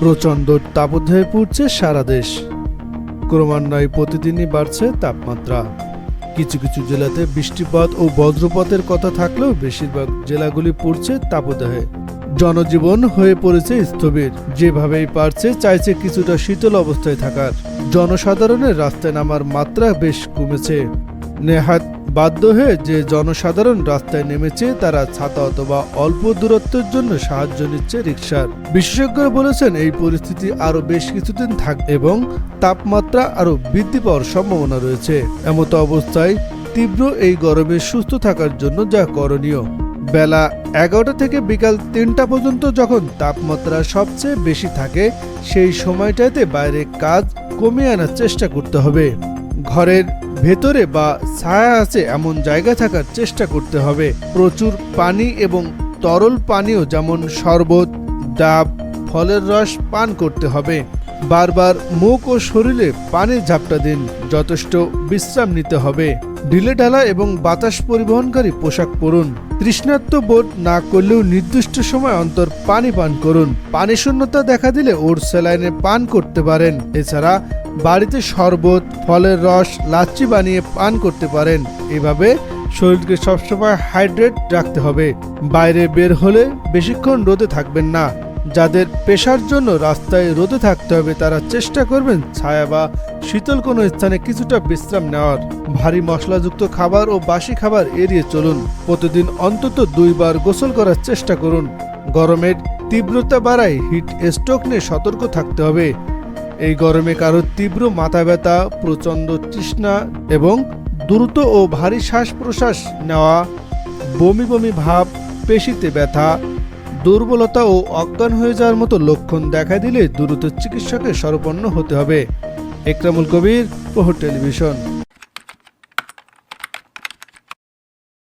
প্রচণ্ড তাপদাহে পড়ছে সারা দেশ। ক্রমান্বয়ে প্রতিদিনই বাড়ছে তাপমাত্রা। কিছু কিছু জেলাতে বৃষ্টিপাত ও বজ্রপাতের কথা থাকলেও বেশিরভাগ জেলাগুলি পড়ছে তাপদাহে জনজীবন হয়ে পড়েছে স্থবির। যেভাবেই পারছে চাইছে কিছুটা শীতল অবস্থায় থাকার। জনসাধারণের রাস্তায় নামার মাত্রা বেশ কমেছে। নেহাত বাধ্য হয়ে যে জনসাধারণ রাস্তায় নেমেছে, তারা ছাতা অথবা অল্প দূরত্বের জন্য সাহায্য নিচ্ছে রিক্সার বিশেষজ্ঞরা বলেছেন, এই পরিস্থিতি আরও বেশ কিছুদিন থাক এবং তাপমাত্রা আরও বৃদ্ধি পাওয়ার সম্ভাবনা রয়েছে। এমতো অবস্থায় তীব্র এই গরমে সুস্থ থাকার জন্য যা করণীয়। বেলা এগারোটা থেকে বিকাল তিনটা পর্যন্ত যখন তাপমাত্রা সবচেয়ে বেশি থাকে, সেই সময়টাতে বাইরে কাজ কমিয়ে আনার চেষ্টা করতে হবে। ঘরের ভেতরে বা ছায়া আছে এমন জায়গা থাকার চেষ্টা করতে হবে। প্রচুর পানি এবং তরল পানীয় যেমন শরবত, ডাব, ফলের রস পান করতে হবে। বারবার মুখ ও শরীরে পানির ঝাপটা দিন, যথেষ্ট বিশ্রাম নিতে হবে। ঢিলে ঢালা এবং বাতাস পরিবহনকারী পোশাক পরুন। তৃষ্ণার্ত বোধ না করলেও নির্দিষ্ট সময় অন্তর পানি পান করুন। পানি শূন্যতা দেখা দিলে ওর স্যালাইনে পান করতে পারেন। এছাড়া বাড়িতে শরবত, ফলের রস, লাচ্ছি বানিয়ে পান করতে পারেন। এভাবে শরীরকে সবসময় হাইড্রেট রাখতে হবে। বাইরে বের হলে বেশিক্ষণ রোদে থাকবেন না। যাদের পেশার জন্য রাস্তায় রোদে থাকতে হবে, তারা চেষ্টা করবেন ছায়া বা শীতল কোনো স্থানে কিছুটা বিশ্রাম নেওয়ার। ভারী মশলাযুক্ত খাবার ও বাসি খাবার এড়িয়ে চলুন। প্রতিদিন অন্তত দুইবার গোসল করার চেষ্টা করুন। গরমের তীব্রতা বাড়ায় হিট স্ট্রোক নিয়ে সতর্ক থাকতে হবে। এই গরমে কারও তীব্র মাথা ব্যথা, প্রচণ্ড তৃষ্ণা এবং দ্রুত ও ভারী শ্বাস প্রশ্বাস নেওয়া, বমি বমি ভাব, পেশিতে ব্যথা দুর্বলতা ও অজ্ঞান হয়ে যাওয়ার মতো লক্ষণ দেখা দিলে দ্রুত চিকিৎসকের শরণাপন্ন হতে হবে। একরামুল কবির প্রহর টেলিভিশন।